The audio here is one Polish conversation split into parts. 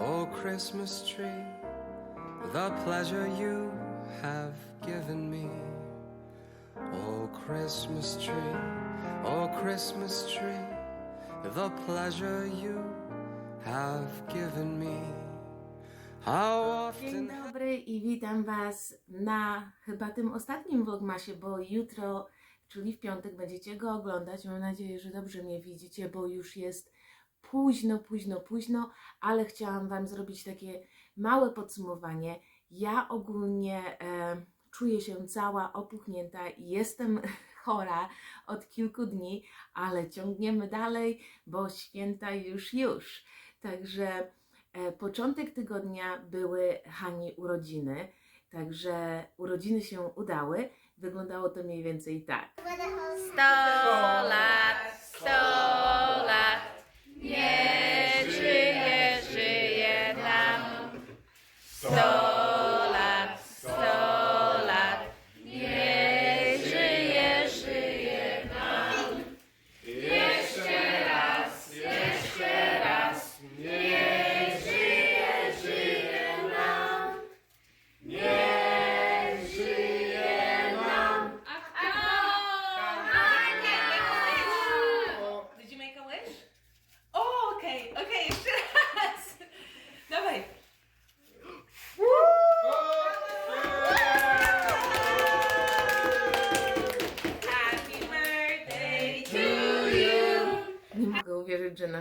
Oh, Christmas tree, the pleasure you have given me. Oh, Christmas tree, oh, Christmas tree, the pleasure you have given me. How Dzień often dobry i witam Was na chyba tym ostatnim vlogmasie, bo jutro, czyli w piątek będziecie go oglądać. Mam nadzieję, że dobrze mnie widzicie, bo już jest późno, późno, późno, ale chciałam Wam zrobić takie małe podsumowanie. Ja ogólnie e, czuję się cała opuchnięta i jestem chora od kilku dni, ale ciągniemy dalej, bo święta już, już. Także E, Początek tygodnia były Hani urodziny, także urodziny się udały. Wyglądało to mniej więcej tak. Sto lat,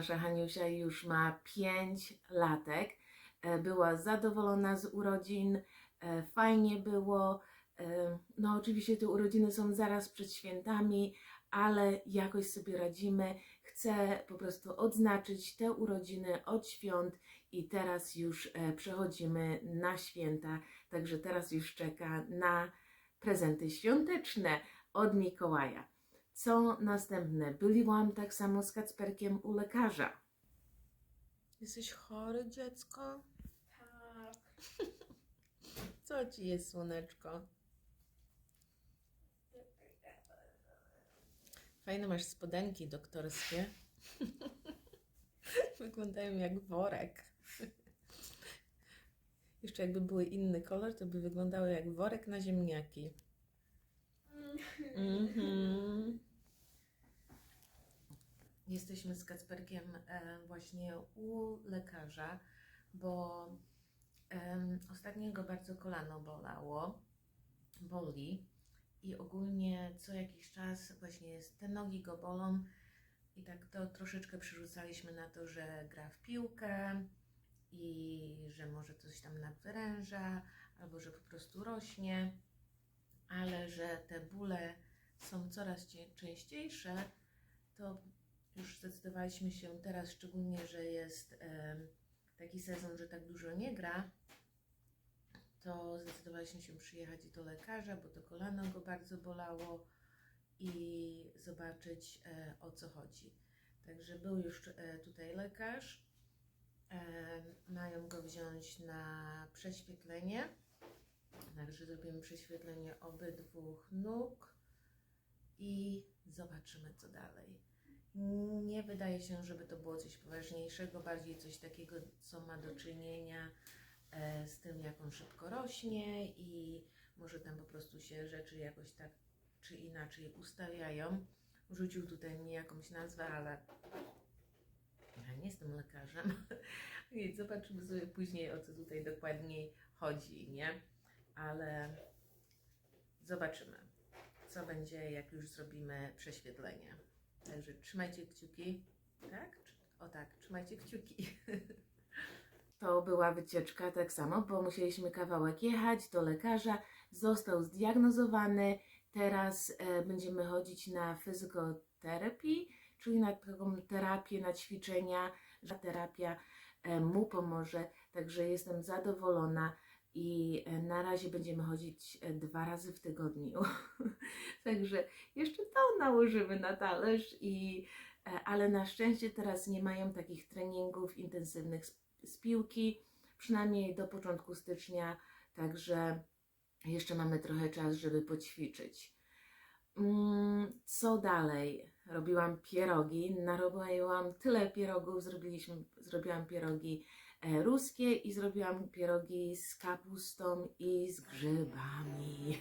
nasza Haniusia już ma 5 latek. E, Była zadowolona z urodzin, e, fajnie było. E, No, oczywiście te urodziny są zaraz przed świętami, ale jakoś sobie radzimy. Chcę po prostu odznaczyć te urodziny od świąt i teraz już przechodzimy na święta. Także teraz już czeka na prezenty świąteczne od Mikołaja. Co następne? Byliłam tak samo z Kacperkiem u lekarza. Jesteś chory, dziecko? Tak. Co ci jest, słoneczko? Fajne masz spodenki doktorskie. Wyglądają jak worek. Jeszcze jakby były inny kolor, to by wyglądały jak worek na ziemniaki. Mhm. Jesteśmy z Kacperkiem e, właśnie u lekarza, bo ostatnio go bardzo kolano bolało, boli i ogólnie co jakiś czas właśnie te nogi go bolą i tak to troszeczkę przerzucaliśmy na to, że gra w piłkę i że może coś tam nadwyręża albo że po prostu rośnie ale że te bóle są coraz cie- częściejsze, to już zdecydowaliśmy się teraz, szczególnie, że jest taki sezon, że tak dużo nie gra, to zdecydowaliśmy się przyjechać do lekarza, bo to kolano go bardzo bolało i zobaczyć e, o co chodzi. Także był już e, tutaj lekarz. E, mają go wziąć na prześwietlenie. Także zrobimy prześwietlenie obydwu nóg i zobaczymy, co dalej. Nie wydaje się, żeby to było coś poważniejszego, bardziej coś takiego, co ma do czynienia e, z tym, jak on szybko rośnie i może tam po prostu się rzeczy jakoś tak czy inaczej ustawiają. Rzucił tutaj mi jakąś nazwę, ale ja nie jestem lekarzem, więc zobaczymy sobie później, o co tutaj dokładniej chodzi, nie? ale zobaczymy, co będzie, jak już zrobimy prześwietlenie. Także trzymajcie kciuki, tak? O tak, trzymajcie kciuki. To była wycieczka tak samo, bo musieliśmy kawałek jechać do lekarza, został zdiagnozowany, teraz e, będziemy chodzić na fizjoterapii, czyli na taką terapię, na ćwiczenia, że terapia e, mu pomoże, także jestem zadowolona i e, na razie będziemy chodzić e, dwa razy w tygodniu. Także jeszcze to nałożymy na talerz i e, ale na szczęście teraz nie mają takich treningów intensywnych z, z piłki, przynajmniej do początku stycznia, także jeszcze mamy trochę czas, żeby poćwiczyć. Mm, Co dalej? Robiłam pierogi, narobiłam tyle pierogów, zrobiliśmy, zrobiłam pierogi ruskie i zrobiłam pierogi z kapustą i z grzybami.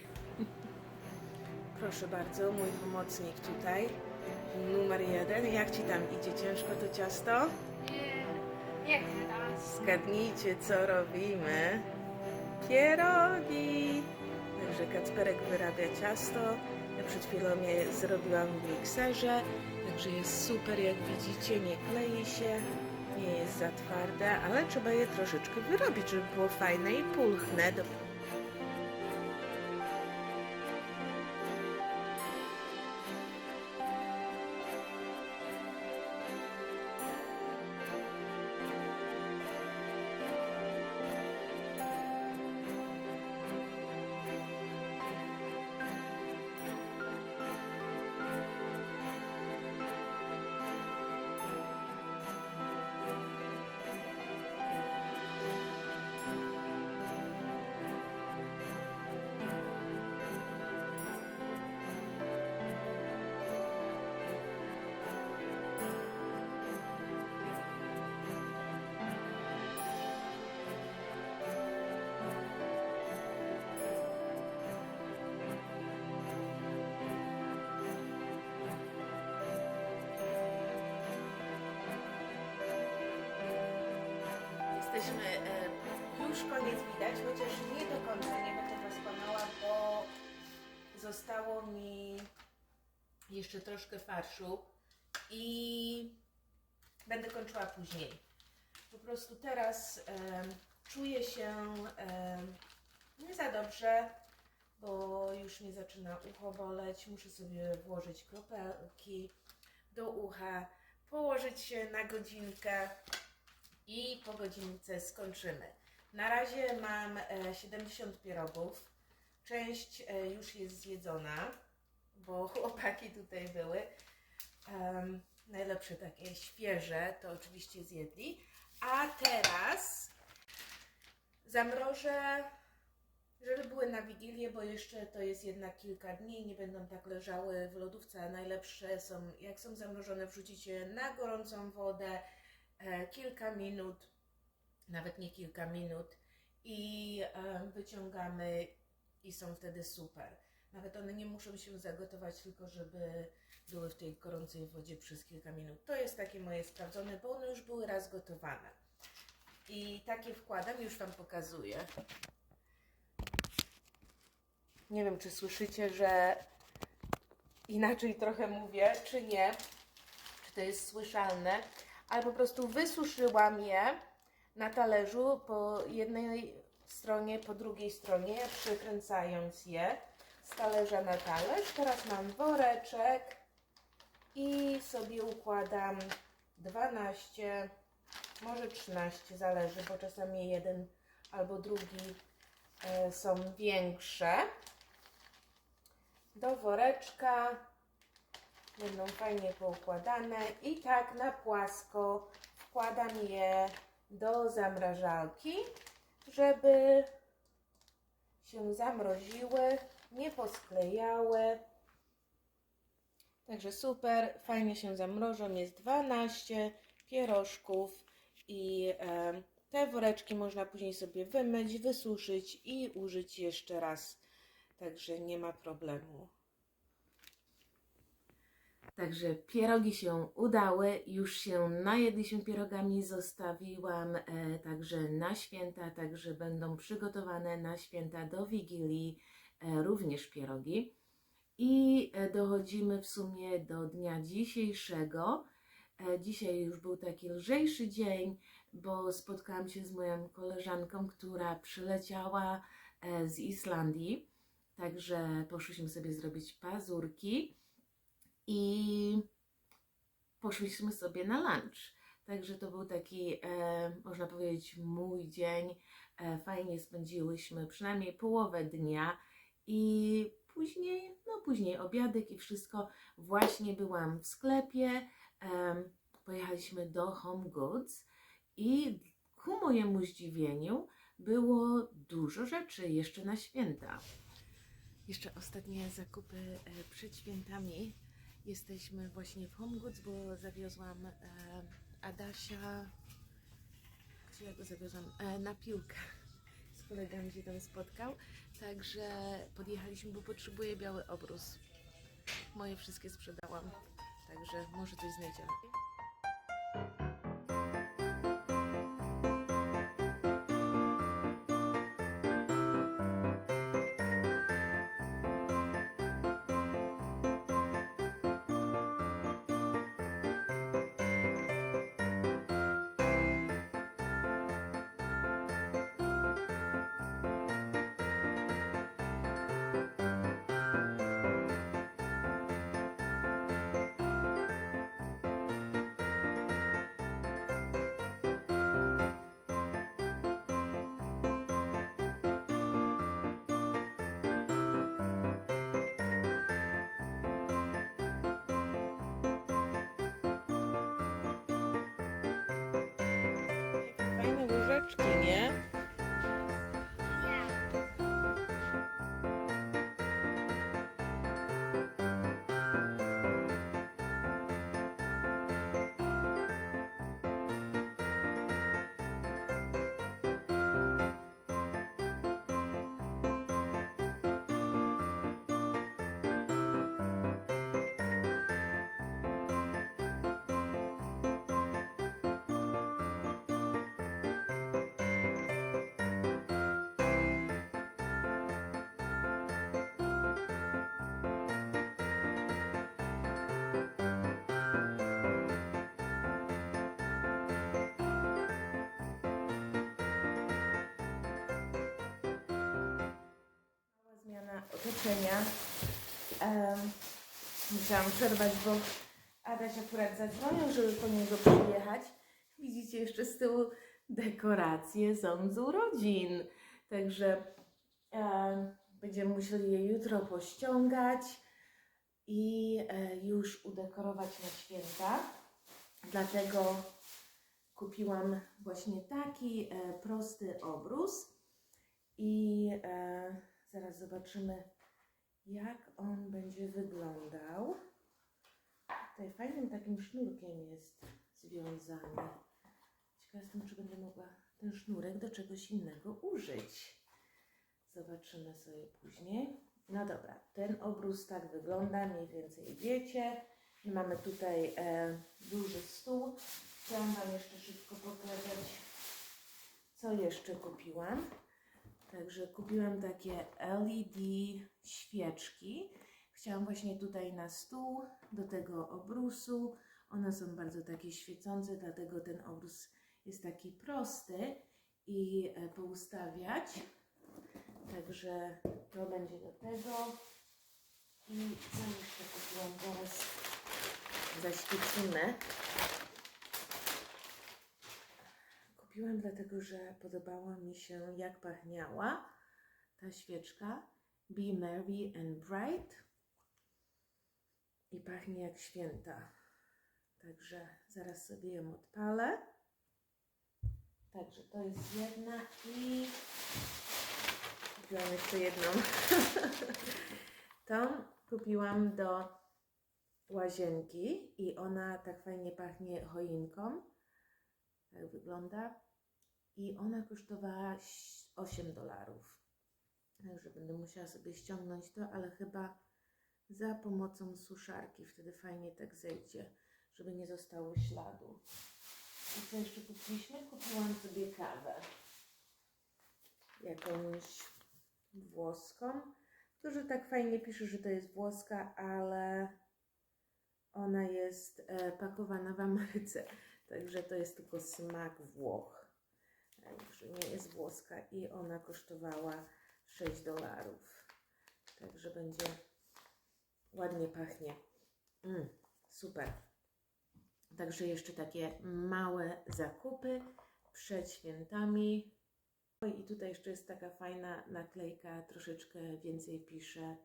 Proszę bardzo, mój pomocnik tutaj, numer jeden. Jak Ci tam idzie ciężko to ciasto? Jak teraz? Zgadnijcie, co robimy. Pierogi! Także Kacperek wyrabia ciasto. Ja przed chwilą je zrobiłam w mikserze. Także jest super, jak widzicie, nie klei się, nie jest za twarde, ale trzeba je troszeczkę wyrobić, żeby było fajne i pulchne. Jesteśmy, e, już koniec widać, chociaż nie do końca, nie będę kłamała, bo zostało mi jeszcze troszkę farszu i będę kończyła później. Po prostu teraz em, czuję się em, nie za dobrze, bo już mnie zaczyna ucho boleć. Muszę sobie włożyć kropelki do ucha, położyć się na godzinkę i po godzince skończymy. Na razie mam e, 70 pierogów. Część e, już jest zjedzona, bo chłopaki tutaj były. Em, najlepsze takie świeże to oczywiście zjedli. A teraz zamrożę, żeby były na Wigilię, bo jeszcze to jest jednak kilka dni, nie będą tak leżały w lodówce, najlepsze są, jak są zamrożone, wrzucicie na gorącą wodę, e, kilka minut, nawet nie kilka minut i e, wyciągamy i są wtedy super. Nawet one nie muszą się zagotować, tylko żeby były w tej gorącej wodzie przez kilka minut. To jest takie moje sprawdzone, bo one już były raz gotowane. I takie wkładam, już Wam pokazuję. Nie wiem, czy słyszycie, że inaczej trochę mówię, czy nie. Czy to jest słyszalne. Ale po prostu wysuszyłam je na talerzu po jednej stronie, po drugiej stronie, przykręcając je z talerza na talerz. Teraz mam woreczek i sobie układam 12, może 13, zależy, bo czasami jeden albo drugi e, są większe. Do woreczka będą fajnie poukładane i tak na płasko wkładam je do zamrażalki, żeby się zamroziły, nie posklejały. Także super, fajnie się zamrożą. Jest 12 pierożków i e, te woreczki można później sobie wymyć, wysuszyć i użyć jeszcze raz. Także nie ma problemu. Także pierogi się udały, już się najedliśmy pierogami, zostawiłam e, także na święta, także będą przygotowane na święta do Wigilii e, również pierogi. I e, dochodzimy w sumie do dnia dzisiejszego. E, dzisiaj już był taki lżejszy dzień, bo spotkałam się z moją koleżanką, która przyleciała e, z Islandii. Także poszliśmy sobie zrobić pazurki i poszliśmy sobie na lunch. Także to był taki, e, można powiedzieć, mój dzień. E, fajnie spędziłyśmy przynajmniej połowę dnia i później, no później obiadek i wszystko. Właśnie byłam w sklepie, em, pojechaliśmy do Home Goods i ku mojemu zdziwieniu było dużo rzeczy jeszcze na święta. Jeszcze ostatnie zakupy e, przed świętami. Jesteśmy właśnie w Home Goods, bo zawiozłam e, Adasia. Zobaczcie, jak go zawiozłam e, na piłkę. Z kolegami się tam spotkał. Także podjechaliśmy, bo potrzebuję biały obrus. Moje wszystkie sprzedałam. Także może coś znajdziemy. né? Otoczenia. Em, musiałam przerwać, bo Adaś akurat zadzwonił, żeby po niego przyjechać. Widzicie jeszcze z tyłu dekoracje są z urodzin. Także em, będziemy musieli je jutro pościągać i e, już udekorować na święta. Dlatego kupiłam właśnie taki e, prosty obrus. I e, zaraz zobaczymy, jak on będzie wyglądał. Tutaj fajnym takim sznurkiem jest związany. Ciekawa jestem, czy będę mogła ten sznurek do czegoś innego użyć. Zobaczymy sobie później. No dobra, ten obrus tak wygląda, mniej więcej wiecie. My mamy tutaj e, duży stół. Chciałam Wam jeszcze szybko pokazać, co jeszcze kupiłam. Także kupiłam takie LED świeczki. Chciałam właśnie tutaj na stół, do tego obrusu. One są bardzo takie świecące, dlatego ten obrus jest taki prosty i e, poustawiać. Także to będzie do tego. I co jeszcze kupiłam? Zaraz zaświecimy. Kupiłam dlatego, że podobała mi się jak pachniała ta świeczka. Be merry and bright. I pachnie jak święta. Także zaraz sobie ją odpalę. Także to jest jedna i kupiłam jeszcze jedną. Tą kupiłam do łazienki i ona tak fajnie pachnie choinką. Tak wygląda. I ona kosztowała ś- 8 dolarów. Także będę musiała sobie ściągnąć to, ale chyba za pomocą suszarki. Wtedy fajnie tak zejdzie, żeby nie zostało śladu. I co jeszcze kupiliśmy? Kupiłam sobie kawę. Jakąś włoską. Którzy tak fajnie pisze, że to jest włoska, ale ona jest e, pakowana w Ameryce. Także to jest tylko smak Włoch. Także nie jest włoska i ona kosztowała 6 dolarów. Także będzie ładnie pachnie. Mm, super. Także jeszcze takie małe zakupy przed świętami. Oj, I tutaj jeszcze jest taka fajna naklejka, troszeczkę więcej pisze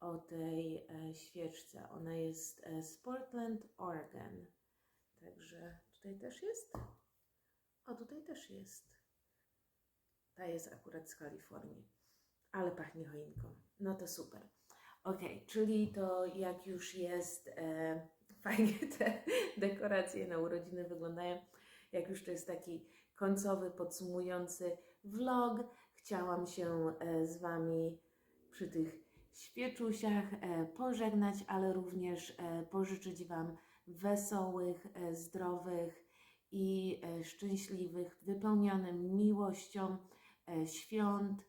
o tej e, świeczce. Ona jest e, z Portland, Oregon. Także tutaj też jest. O, tutaj też jest. Ta jest akurat z Kalifornii, ale pachnie choinką. No to super. Ok, czyli to jak już jest e, fajnie te dekoracje na urodziny wyglądają, jak już to jest taki końcowy, podsumujący vlog. Chciałam się e, z Wami przy tych świeczusiach e, pożegnać, ale również e, pożyczyć Wam wesołych, e, zdrowych i e, szczęśliwych, wypełnionych miłością świąt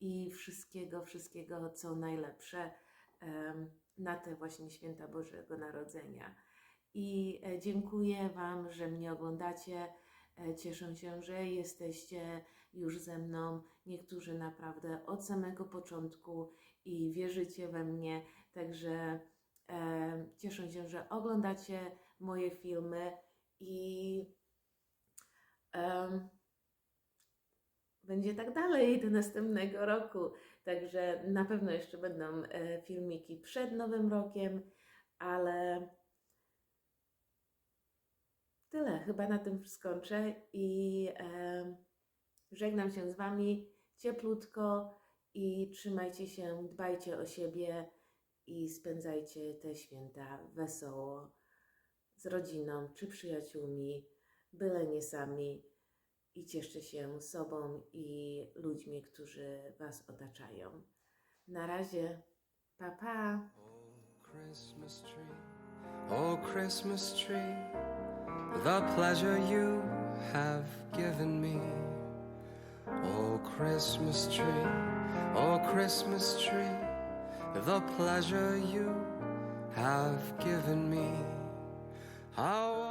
i wszystkiego, wszystkiego, co najlepsze na te właśnie święta Bożego Narodzenia. I e, dziękuję Wam, że mnie oglądacie. E, Cieszę się, że jesteście już ze mną. Niektórzy naprawdę od samego początku i wierzycie we mnie. Także e, cieszę się, że oglądacie moje filmy i em, będzie tak dalej do następnego roku. Także na pewno jeszcze będą e, filmiki przed Nowym Rokiem, ale tyle. Chyba na tym skończę i e, żegnam się z Wami cieplutko i trzymajcie się, dbajcie o siebie i spędzajcie te święta wesoło z rodziną czy przyjaciółmi, byle nie sami i cieszcie się sobą i ludźmi, którzy Was otaczają. Na razie, pa pa! Christmas tree, oh, Christmas tree, the pleasure you have given me. Oh, Christmas tree, oh, Christmas tree, the pleasure you have given me. How